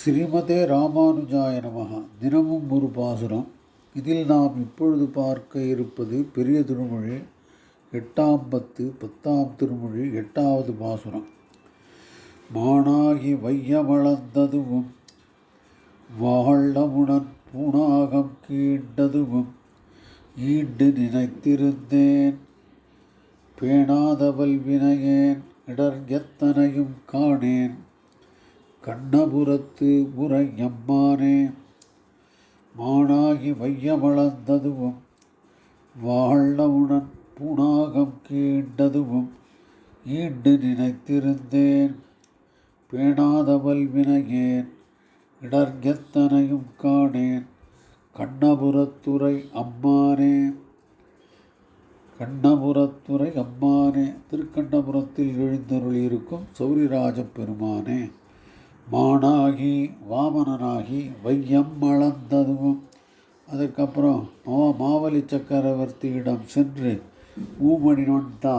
ஸ்ரீமதே ராமானுஜாய நமகா தினமும் ஒரு பாசுரம். இதில் நாம் இப்பொழுது பார்க்க இருப்பது பெரிய திருமொழி எட்டாம் பத்து பத்தாம் திருமொழி எட்டாவது பாசுரம். மானாகி வையமளந்ததுவும் வாழமுடன் பூணாகம் கீண்டதுவும் ஈண்டு நினைத்திருந்தேன் பேணாதவல் வினையேன் இடர் எத்தனையும் காணேன். கண்ணபுரத்து முறை எம்மானே மானாகி வையமளந்ததுவும் வாழவுடன் புணாகம் கீண்டதுவும் ஈண்டு நினைத்திருந்தேன். பேணாதவல் வினையேன் இடர்கத்தனையும் காணேன். கண்ணபுரத்துறை அம்மானே கண்ணபுரத்துறை அம்மானே திருக்கண்ணபுரத்தில் எழுந்தருளியிருக்கும் சௌரிராஜ பெருமானே. மானாகி வாமனனாகி வையம் அளந்ததுவும் அதுக்கப்புறம் மா மாவலி சக்கரவர்த்தியிடம் சென்று மூமணிவன்தா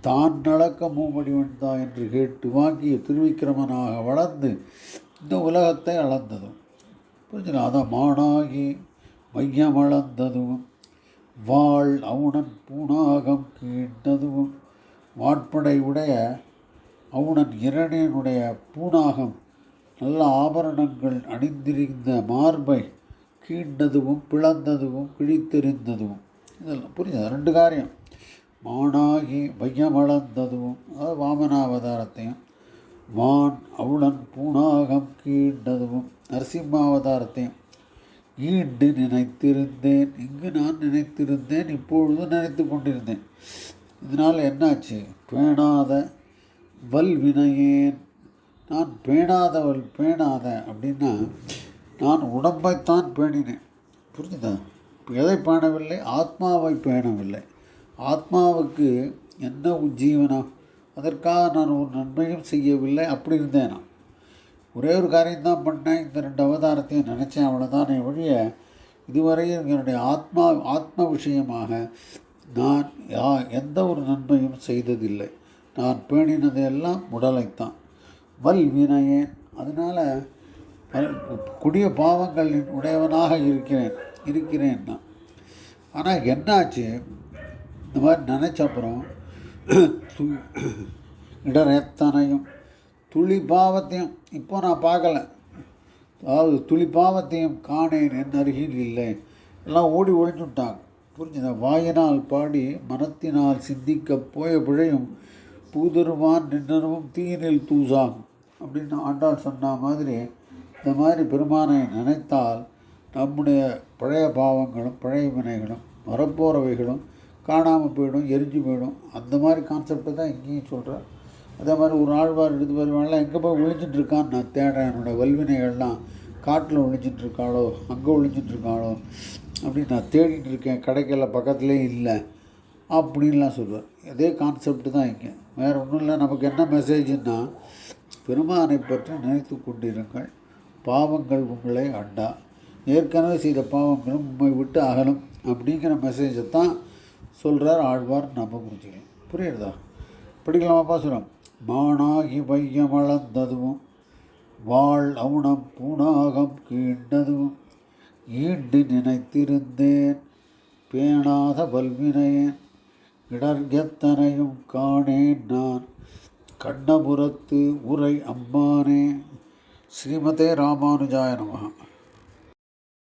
தான் நடக்க மூமணிவன்தா என்று கேட்டு வாங்கிய திருவிக்கிரமனாக வளர்ந்து இந்த உலகத்தை அளந்ததும். புரிஞ்சுங்க அதான் மானாகி மையம் அளந்ததும் வாழ் அவுணன் பூணாகம் கேட்டதும் வாட்படை உடைய அவுணன் இரணியனுடைய பூணாகம் நல்ல ஆபரணங்கள் அணிந்திருந்த மார்பை கீண்டதுவும் பிளந்ததுவும் கிழித்தெறிந்ததும் இதெல்லாம் புரியுது ரெண்டு காரியம். மானாகி வையமளந்ததும் அதாவது வாமனாவதாரத்தையும் வான் அவுளன் பூணாகம் கீண்டதும் நரசிம்மாவதாரத்தையும் ஈண்டு நினைத்திருந்தேன் இங்கு நான் நினைத்திருந்தேன் இப்பொழுது நினைத்து கொண்டிருந்தேன். இதனால் என்னாச்சு? பேணாத வல் வினையேன் நான் பேணாதவள் பேணாத அப்படின்னா நான் உடம்பைத்தான் பேணினேன். புரிஞ்சுதா? எதை பேணவில்லை? ஆத்மாவை பேணவில்லை. ஆத்மாவுக்கு என்ன உஜ்ஜீவனம் அதற்காக நான் ஒரு நன்மையும் செய்யவில்லை அப்படி இருந்தேன்? நான் ஒரே ஒரு காரியம்தான் பண்ணேன். இந்த ரெண்டு அவதாரத்தையும் நினச்சேன். அவ்வளோதானே ஒழிய இதுவரையும் என்னுடைய ஆத்மா ஆத்ம விஷயமாக நான் யா எந்த ஒரு நன்மையும் செய்ததில்லை. நான் பேணினது எல்லாம் உடலைத்தான். வல் வீணையேன் அதனால் கொடிய பாவங்களின் உடையவனாக இருக்கிறேன் இருக்கிறேன் நான். ஆனால் என்னாச்சு? இந்த மாதிரி நினச்ச அப்புறம் இடர் எத்தனையும் துளி பாவத்தையும் இப்போ நான் பார்க்கல. அதாவது துளி பாவத்தையும் காணேன் என் அருகில் இல்லை. எல்லாம் ஓடி ஒழிஞ்சுட்டாங்க புரிஞ்சுதா? வாயினால் பாடி மனத்தினால் சிந்திக்க போய பிழையும் பூதருமான் நின்னரும் தீயினில் தூசாம் அப்படின்னு ஆண்டாள் சொன்ன மாதிரி இந்த மாதிரி பெருமானை நினைத்தால் நம்முடைய பழைய பாவங்களும் பழைய வினைகளும் வரப்போகிறவைகளும் காணாமல் போயிடும் எரிஞ்சு போயிடும். அந்த மாதிரி கான்செப்டை தான் இங்கேயும் சொல்கிறேன் அதே மாதிரி ஒரு ஆழ்வார் எடுத்து வருவாங்களாம் எங்கே போய் ஒழிஞ்சிட்டு நான் தேடுறேன். என்னோடய வல்வினைகள்லாம் காட்டில் ஒழிஞ்சிட்டு இருக்காளோ? அங்கே ஒழிஞ்சிட்டு இருக்காளோ? அப்படின்னு நான் தேடிட்டு இருக்கேன். கிடைக்கல பக்கத்துலேயும் இல்லை. அப்படின்லாம் சொல்லுவார். அதே கான்செப்ட் தான் இங்கே. வேறு ஒன்றும் இல்லை. நமக்கு என்ன மெசேஜ்னா பெருமானை பற்றி நினைத்து கொண்டிருங்கள். பாவங்கள் உங்களை அண்டா. ஏற்கனவே செய்த பாவங்களும் உண்மை விட்டு அகலும். அப்படிங்கிற மெசேஜை தான் சொல்கிறார் ஆழ்வார் நம்ம புரிஞ்சுக்கலாம் புரியுறதா? படிக்கலாமா பாசுரம் மானாகி வையமளந்ததுவும் வாழ் அவுணம் பூணாகம் கீண்டதுவும் ஈண்டு நினைத்திருந்தேன். பேணாத வல்வினையேன். இடர்கத்தனையும் காணேன் நான் கண்ணபுரத்து உரை அம்மானே. ஸ்ரீமதே ராமானுஜாய நமகா